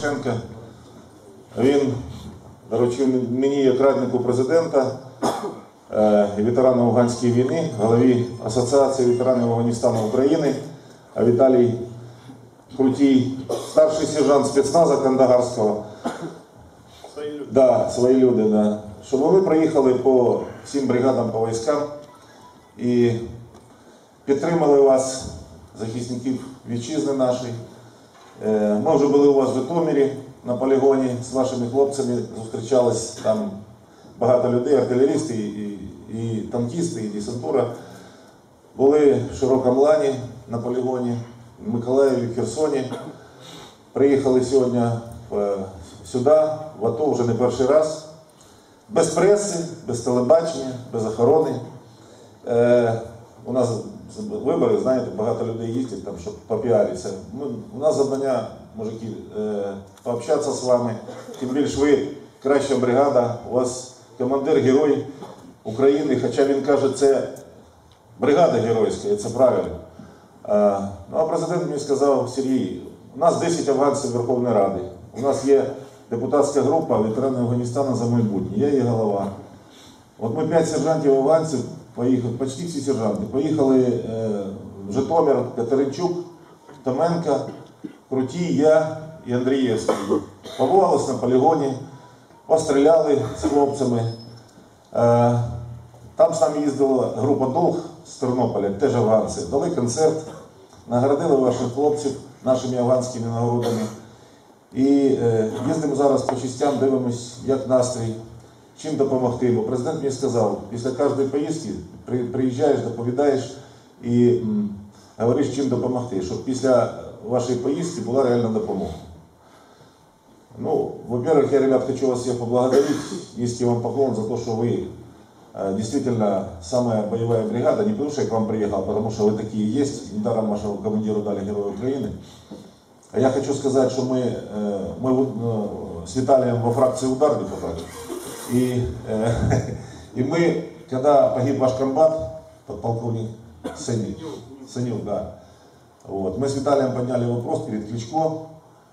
Порошенка. Він доручив мені як раднику президента е, і ветерану Афганської війни, голові Асоціації ветеранів Афганістану України, а Віталій Крутій, старший сержант спецназа Кандагарського. Свої люди. Да, свої люди, да. Щоб вони проїхали по всім бригадам, по військам і підтримали вас, захисників вітчизни нашої. Е, Ми вже були у вас в Житомирі на полігоні з вашими хлопцями, зустрічались там багато людей, артилерісти, і, і танкісти, і десантура. Були в Широкому Лані на полігоні, в Миколаєві, в Херсоні. Приїхали сьогодні е, сюди, в АТО вже не перший раз. Без преси, без телебачення, без охорони. Е, у нас вибори, знаєте, багато людей їздять там, щоб попіаритися. Ми, у нас завдання, мужики, е, пообщатися з вами. Тим більше ви краща бригада, у вас командир герой України, хоча він каже, це бригада геройська, і це правильно. Е, ну а президент мені сказав, Сергій, у нас 10 афганців Верховної Ради. У нас є депутатська група ветерани Афганістану за майбутнє, я її голова. От ми 5 сержантів афганців поїхали, почти всі сержанти, поїхали е, Житомир, Катеринчук, Томенко, Крутій, я і Андрієвський. Побувалися на полігоні, постріляли з хлопцями. Е, там з їздила група Долг з Тернополя, теж афганці. Дали концерт, наградили ваших хлопців нашими афганськими нагородами. І е, їздимо зараз по частям, дивимось, як настрій, чим допомогти. Бо президент мені сказав, після кожної поїздки при, приїжджаєш, доповідаєш і м, говориш, чим допомогти, щоб після вашої поїздки була реальна допомога. Ну, во-первых, я, ребят, хочу вас всех поблагодарить, низкий вам поклон за то, что вы э, действительно самая боевая бригада, не потому что я к вам приехал, а потому что вы такие есть, недаром вашему командиру дали Героя Украины. А я хочу сказать, что мы, э, мы вот, э, с Виталием во фракции «Удар» депутаты, и, э, и мы, когда погиб ваш комбат, подполковник Санил, Санил, да, вот, мы с Виталием подняли вопрос перед Кличко,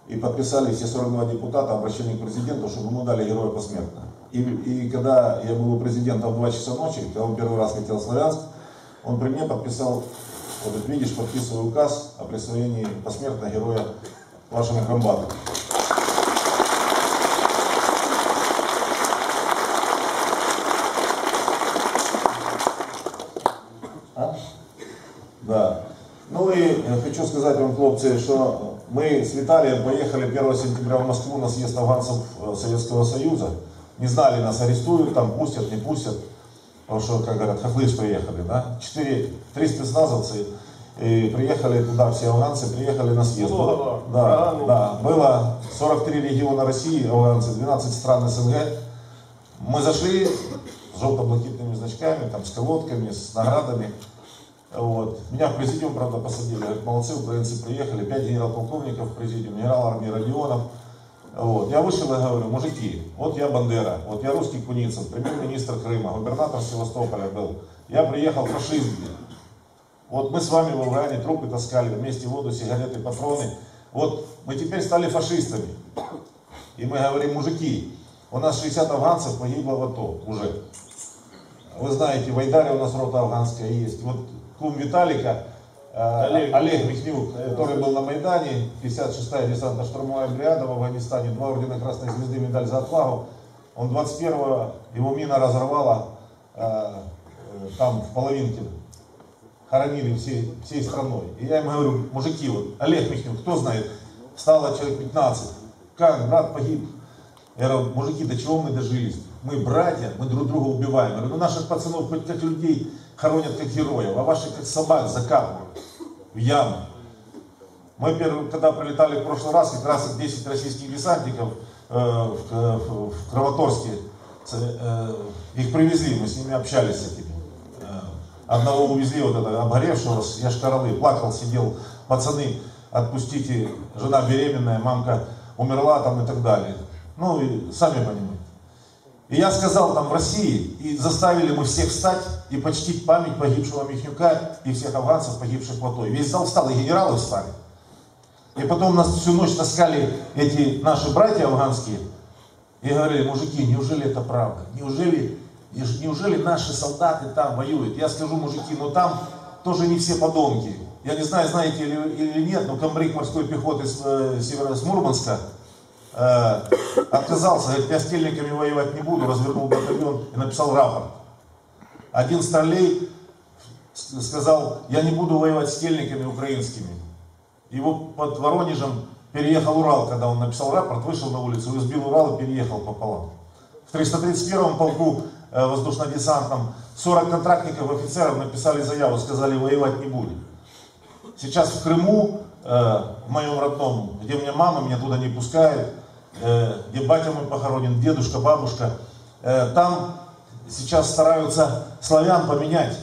и подписали все 42 депутата обращение к президенту, чтобы ему дали героя посмертно. И, и когда я был у президента в 2 часа ночи, когда он первый раз летел в Славянск, он при мне подписал, вот видишь, подписываю указ о присвоении посмертно героя вашему комбату. А? Да. Ну и э, хочу сказать вам, хлопцы, что мы с Виталием поехали 1 сентября в Москву на съезд афганцев э, Советского Союза. Не знали, нас арестуют, там пустят, не пустят. Потому что, как говорят, хохлы приехали, да? Четыре, три спецназовцы и приехали туда, все афганцы приехали на съезд. Было, да, да, было 43 региона России, афганцы, 12 стран СНГ. Мы зашли с желто-блакитными значками, там, с колодками, с наградами. Вот. Меня в президиум, правда, посадили. Молодцы, украинцы приехали, пять генерал-полковников в президиум, генерал армии Родионов. Вот. Я вышел и говорю, мужики, вот я Бандера, вот я русский Куницын, премьер-министр Крыма, губернатор Севастополя был. Я приехал фашист. Вот мы с вами в Афгане трупы таскали, вместе воду, сигареты, патроны. Вот мы теперь стали фашистами. И мы говорим, мужики, у нас 60 афганцев погибло в АТО уже. Вы знаете, в Айдаре у нас рота афганская есть. Вот кум Виталика, э, Олег, Олег Михнюк, который был на Майдане, 56-я десантно-штурмовая бригада в Афганистане, два ордена Красной Звезды, медаль за отвагу. Он 21-го, его мина разорвала э, э, там в половинке. Хоронили всей, всей страной. И я им говорю, мужики, вот Олег Михнюк, кто знает, стало человек 15. Как, брат погиб? Я говорю, мужики, до чего мы дожились? Мы братья, мы друг друга убиваем. Я говорю, ну наших пацанов хоть как людей хоронят как героев, а ваши как собак закапывают в яму. Мы первый, когда прилетали в прошлый раз, как раз 10 российских десантников э, в, в, в Кровоторске, э, их привезли, мы с ними общались с этими. Э, одного увезли, вот этого обгоревшего с Яшкаралы, плакал, сидел, пацаны, отпустите, жена беременная, мамка умерла там и так далее. Ну и сами понимаете. И я сказал там в России, и заставили мы всех встать и почтить память погибшего Михнюка и всех афганцев, погибших в АТО. И весь зал встал, и генералы встали. И потом нас всю ночь таскали эти наши братья афганские и говорили, мужики, неужели это правда? Неужели, неужели наши солдаты там воюют? Я скажу, мужики, но там тоже не все подонки. Я не знаю, знаете или, или нет, но комбриг морской пехоты с, э, с Мурманска отказался, говорит, я с тельниками воевать не буду, развернул батальон и написал рапорт. Один старлей сказал, я не буду воевать с тельниками украинскими. Его под Воронежем переехал Урал, когда он написал рапорт, вышел на улицу, избил Урал и переехал пополам. В 331-м полку э, воздушно-десантном 40 контрактников, офицеров написали заяву, сказали, воевать не будем. Сейчас в Крыму, э, в моем родном, где у меня мама, меня туда не пускают, э, где батя мой похоронен, дедушка, бабушка, э, там сейчас стараются славян поменять.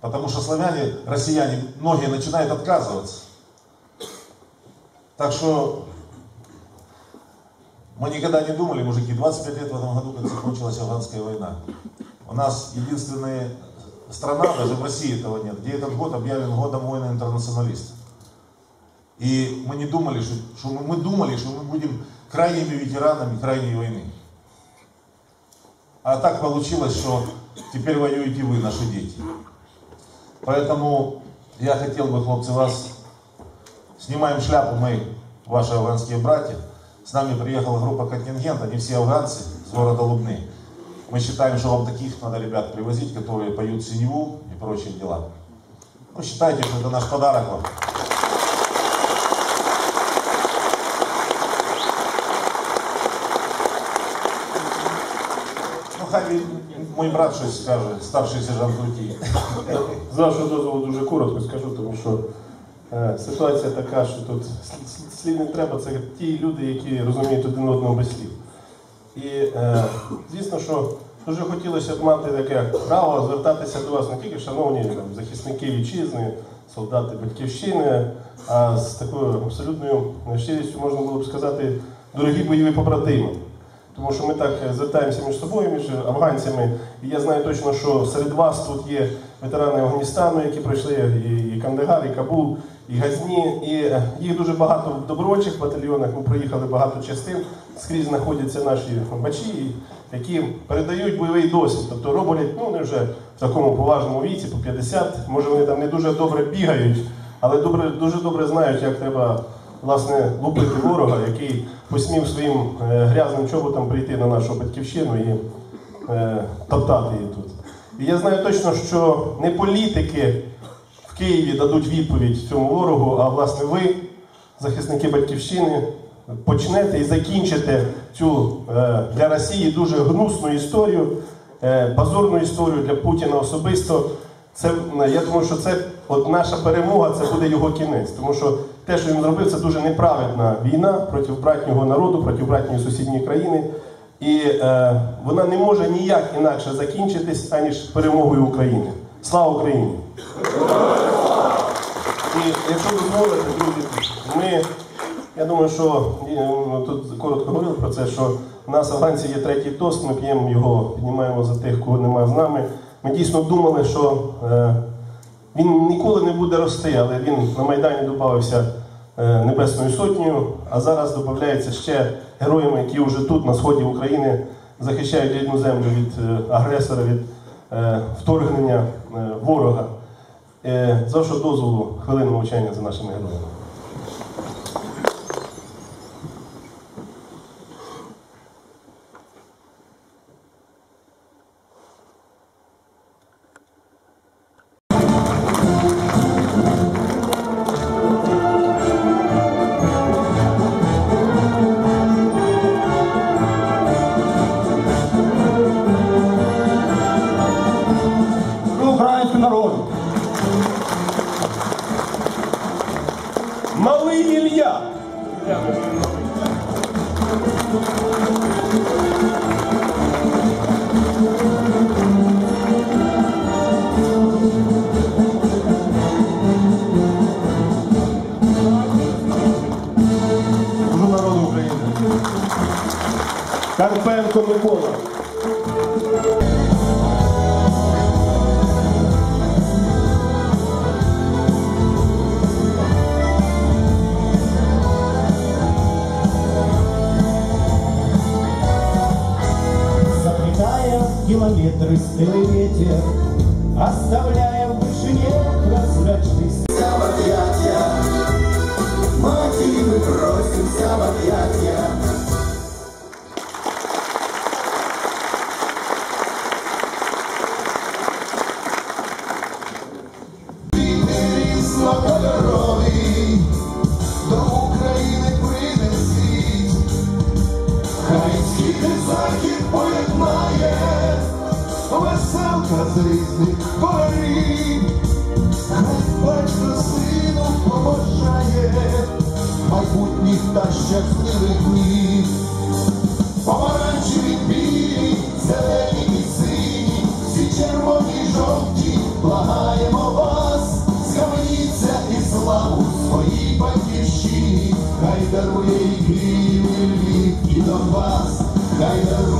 Потому что славяне, россияне, многие начинают отказываться. Так что мы никогда не думали, мужики, 25 лет в этом году, как закончилась афганская война. У нас единственная страна, даже в России этого нет, где этот год объявлен годом воина интернационалистов. И мы не думали, что, что мы, мы думали, что мы будем крайними ветеранами крайней войны. А так получилось, что теперь воюете вы, наши дети. Поэтому я хотел бы, хлопцы, вас, снимаем шляпу мы, ваши афганские братья. С нами приехала группа контингент, они все афганцы с города Лубны. Мы считаем, что вам таких надо ребят привозить, которые поют синеву и прочие дела. Ну, считайте, что это наш подарок вам. Хай мой брат щось скаже, старший сержант Крутій. З вашого дозволу дуже коротко скажу, тому що е, ситуація така, що тут слів не треба, це ті люди, які розуміють один одного без слів. І е, звісно, що дуже хотілося б мати таке право звертатися до вас не тільки, шановні там, захисники вітчизни, солдати батьківщини, а з такою абсолютною щирістю можна було б сказати, дорогі бойові побратими. Тому що ми так звертаємося між собою, між афганцями. І я знаю точно, що серед вас тут є ветерани Афганістану, які пройшли і Кандагар, і Кабул, і Газні. І їх дуже багато в добровольчих батальйонах. Ми проїхали багато частин. Скрізь знаходяться наші бачі, які передають бойовий досвід. Тобто роблять, ну вони вже в такому поважному віці, по 50, може вони там не дуже добре бігають, але добре, дуже добре знають, як треба власне лупити ворога, який посмів своїм е, грязним чоботом прийти на нашу батьківщину і е, топтати її тут. І я знаю точно, що не політики в Києві дадуть відповідь цьому ворогу, а власне ви, захисники батьківщини, почнете і закінчите цю е, для Росії дуже гнусну історію, е, позорну історію для Путіна особисто. Це я думаю, що це от наша перемога, це буде його кінець. Тому що те, що він зробив, це дуже неправедна війна проти братнього народу, проти братньої сусідньої країни. І е, вона не може ніяк інакше закінчитись, аніж перемогою України. Слава Україні! І якщо дозволите, друзі, ми, я думаю, що ну, тут коротко говорили про це, що в нас афганці є третій тост, ми п'ємо його, піднімаємо за тих, кого немає з нами. Ми дійсно думали, що е, він ніколи не буде рости, але він на Майдані додався е, Небесною Сотнею, а зараз додається ще героями, які вже тут, на сході України, захищають рідну землю від е, агресора, від е, вторгнення е, ворога. Е, з вашого дозволу хвилину мовчання за нашими героями. Заплетая километры стылый ветер, Оставляя в вышине прозрачный свет. в объятия, Матери мы бросимся в объятия. та щасливих днів. Помаранчеві білі, зелені і сині, всі червоні жовті, благаємо вас, схаменіться і славу своїй батьківщині, хай дарує і Київ, і Львів, і Донбас, хай дарує